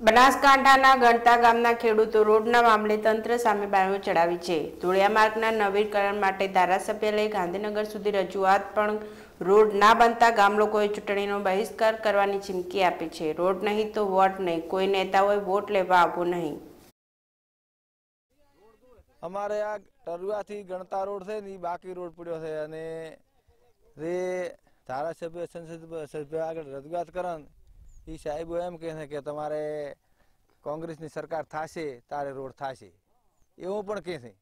બનાસકાંઠાના ગણતા ગામના ખેડૂતો રોડના મામલે તંત્ર સામે બાયો ચડાવી છે. ધોળિયા માર્ગના નવીકરણ માટે ધારાસભ્ય લઈ ગાંધીનગર સુધી રજૂઆત પણ રોડ ના બનતા ગામ લોકોએ ચૂંટણીનો બહિષ્કાર કરવાની ચીમકી આપી છે. રોડ નહીં તો વોટ નહીં. કોઈ નેતાઓએ વોટ લેવા આવવો નહીં. અમારે આ ટરુઆથી ગણતા રોડ છે ને બાકી રોડ પડ્યો છે અને રે ધારાસભ્ય સંસદ સભ્ય આગળ રજૂઆત કરન એ સાહેબો એમ કહે છે કે તમારે કોંગ્રેસની સરકાર થશે, તારે રોડ થશે. એવું પણ કહે છે.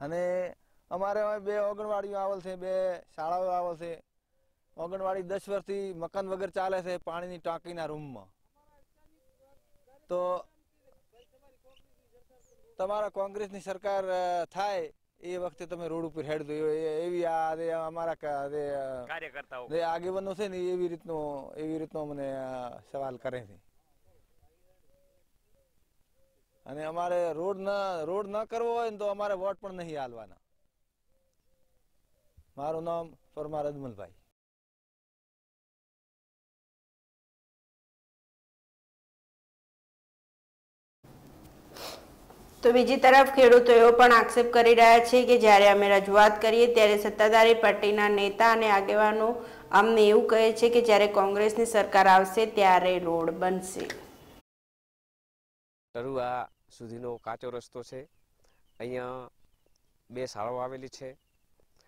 અને અમારે બે ઓગણવાડીઓ આવેલ છે, બે શાળાઓ આવેલ છે. ઓગણવાડી દસ વર્ષથી મકાન વગર ચાલે છે પાણીની ટાંકીના રૂમમાં. તો તમારા કોંગ્રેસની સરકાર થાય એ વખતે તમે રોડ ઉપર હેડ દો એ- એવી આ અમારા કાર્યકર્તાઓ આગેવાનો છે ને એવી રીતનો એવી રીતનો મને સવાલ કરે છે. અને અમારે રોડ ન રોડ ન કરવો હોય ને તો અમારે વોટ પણ નહીં હાલવાના. મારું નામ પરમાર અજમલભાઈ. તો બીજી તરફ ખેડૂતો એવો પણ આક્ષેપ કરી રહ્યા છે કે જ્યારે અમે રજૂઆત કરીએ ત્યારે સત્તાધારી પાર્ટીના નેતા અને આગેવાનો અમને એવું કહે છે કે જ્યારે કોંગ્રેસની સરકાર આવશે ત્યારે રોડ બનશે. ટરુઆ સુધીનો કાચો રસ્તો છે. અહીંયા બે શાળાઓ આવેલી છે.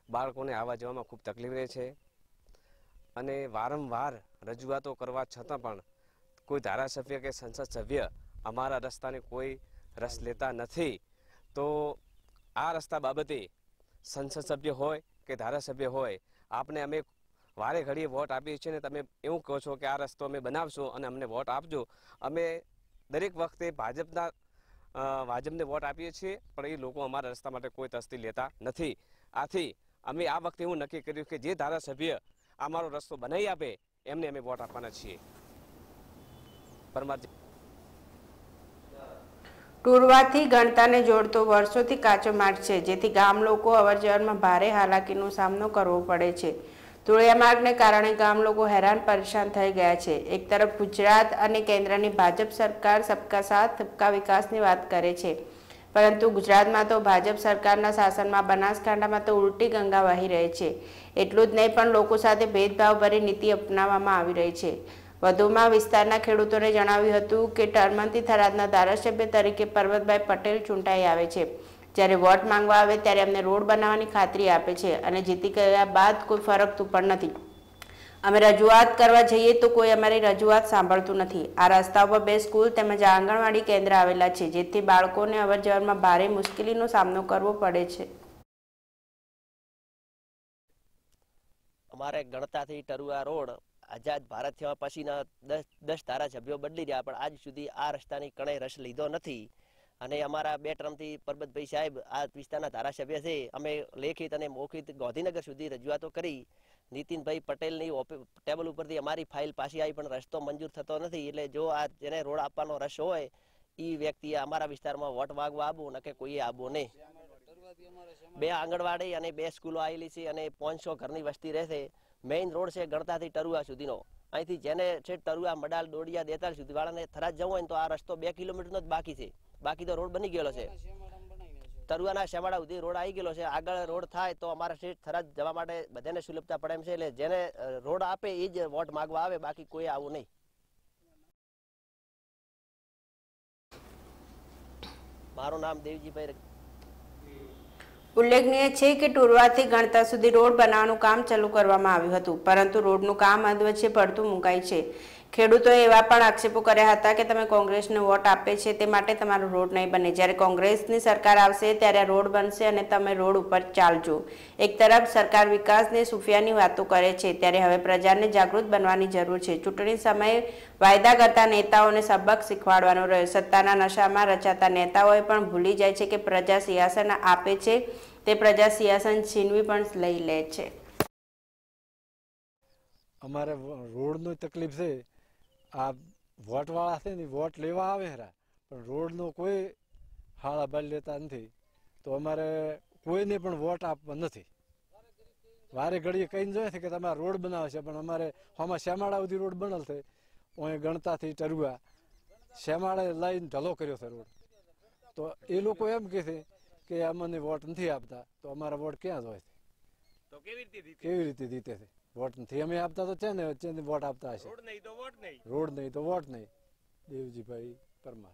બાળકોને આવવા જવામાં ખૂબ તકલીફ રહે છે. અને વારંવાર રજૂઆતો કરવા છતાં પણ કોઈ ધારાસભ્ય કે સંસદ સભ્ય અમારા રસ્તાને કોઈ રસ લેતા નથી. તો આ રસ્તા બાબતે સંસદ સભ્ય હોય કે ધારાસભ્ય હોય, આપને અમે વારે ઘડીએ વોટ આપીએ છીએ ને તમે એવું કહો છો કે આ રસ્તો અમે બનાવશું અને અમને વોટ આપજો. અમે દરેક વખતે ભાજપના ભાજપને વોટ આપીએ છીએ, પણ એ લોકો અમારા રસ્તા માટે કોઈ તસ્તી લેતા નથી. આથી અમે આ વખતે એવું નક્કી કર્યું કે જે ધારાસભ્ય અમારો રસ્તો બનાવી આપે, એમને અમે વોટ આપવાના છીએ. પરમાર ટુરવાથી ગણતાને જોડતો વર્ષોથી કાચો માર્ગ છે, જેથી ગામ લોકો અવરજવરમાં ભારે હાલાકીનો સામનો કરવો પડે છે. ધોળિયા માર્ગને કારણે ગામ લોકો હેરાન પરેશાન થઈ ગયા છે. એક તરફ ગુજરાત અને કેન્દ્રની ભાજપ સરકાર સબકા સાથ, સબકા વિકાસની વાત કરે છે. પરંતુ ગુજરાતમાં તો ભાજપ સરકારના શાસનમાં બનાસકાંઠામાં તો ઉલટી ગંગા વહી રહી છે. એટલું જ નહીં પણ લોકો સાથે ભેદભાવભરી નીતિ અપનાવવામાં આવી રહી છે. વધુમાં વિસ્તારના ખેડૂતોને જણાવ્યું હતું કે ટર્મંતી થરાદના ધારાસભ્ય તરીકે પર્વતભાઈ પટેલ ચૂંટાઈ આવે છે. જ્યારે વોટ માંગવા આવે ત્યારે અમને રોડ બનાવવાની ખાતરી આપે છે અને જીતી ગયા બાદ કોઈ ફરક પણ નથી. અમે રજૂઆત કરવા જઈએ તો કોઈ અમારી રજૂઆત સાંભળતું નથી. આ રસ્તા ઉપર બે સ્કૂલ તેમજ આંગણવાડી કેન્દ્ર આવેલા છે, જેથી બાળકોને અવર જવરમાં ભારે મુશ્કેલીનો સામનો કરવો પડે છે. અમારે ગણતાથી ટરુઆ રોડ આઝાદ ભારત થયા પછીના દસ દસ ધારાસભ્યો બદલી રહ્યા, પણ આજ સુધી આ રસ્તાની કણે રસ લીધો નથી. અને અમારા બે ટર્મથી પરબતભાઈ સાહેબ આ વિસ્તારના ધારાસભ્ય છે. અમે લેખિત અને મૌખિત ગાંધીનગર સુધી રજૂઆતો કરી. નીતિનભાઈ પટેલની ટેબલ ઉપરથી અમારી ફાઇલ પાછી આવી, પણ રસ્તો મંજૂર થતો નથી. એટલે જો આ જેને રોડ આપવાનો રસ હોય એ વ્યક્તિએ અમારા વિસ્તારમાં વોટ વાગવા આવવું નકે કોઈએ આવવું નહીં. બે આંગણવાડી અને બે સ્કૂલો આવેલી છે અને પાંચસો ઘરની વસ્તી રહેશે. મેઇન રોડ છે ગણતાથી ટરુઆ સુધીનો. અહીંથી જેને છે ટરુઆ મડાલ દોડિયા દેતાલ સુધી વાળાને થરાજ જવું હોય તો આ રસ્તો બે કિલોમીટરનો જ બાકી છે. બાકી તો રોડ બની ગયેલો છે. તરુઆના શેવાડા સુધી રોડ આવી ગયેલો છે. આગળ રોડ થાય તો અમારા સ્ટેટ થરાજ જવા માટે બધાને સુલભતા પડે એમ છે. એટલે જેને રોડ આપે એ જ વોટ માગવા આવે બાકી કોઈ આવું નહીં. મારું નામ દેવજીભાઈ ઉલ્લેખનીય છે કે ટુરવાથી ગણતા સુધી રોડ બનાવવાનું કામ ચાલુ કરવામાં આવ્યું હતું, પરંતુ રોડનું કામ અધવચ્ચે પડતું મુકાય છે. ખેડૂતોએ એવા પણ આક્ષેપો કર્યા હતા કે તમે કોંગ્રેસને વોટ આપે છે તે માટે તમારો રોડ નહીં બને. જ્યારે કોંગ્રેસની સરકાર આવશે ત્યારે રોડ બનશે અને તમે રોડ ઉપર ચાલજો. એક તરફ સરકાર વિકાસને સુફિયાની વાતો કરે છે ત્યારે હવે પ્રજાને જાગૃત બનવાની જરૂર છે. ચૂંટણી સમયે વાયદા કરતા નેતાઓને સબક શીખવાડવાનો રહ્યો. સત્તાના નશામાં રચાતા નેતાઓએ પણ ભૂલી જાય છે કે પ્રજા સિંહાસન આપે છે. તે પ્રજા સિંહાસન છીનવી પણ લઈ લે છે. અમારે રોડની તકલીફ છે. આ વોટવાળા છે ને વોટ લેવા આવે હેરા પણ રોડનો કોઈ હાળા બાળ લેતા નથી. તો અમારે કોઈને પણ વોટ આપવા નથી. વારે ઘડીએ કહીને જોઈએ છે કે તમારે રોડ બનાવે છે પણ અમારે આમાં શ્યામાળા સુધી રોડ બનેલ છે. અહીં ગણતાથી ટરુઆ શેમાળે લઈને ઢલો કર્યો છે રોડ. તો એ લોકો એમ કહે છે કે અમને વોટ નથી આપતા. તો અમારા વોટ ક્યાં જ હોય છે કેવી રીતે જીતે છે? વોટ નથી. અમે આપતા તો છે ને વચ્ચે વોટ આપતા હશે? રોડ નહીં તો વોટ નહીં. રોડ નહીં તો વોટ નહીં. દેવજીભાઈ પરમાર.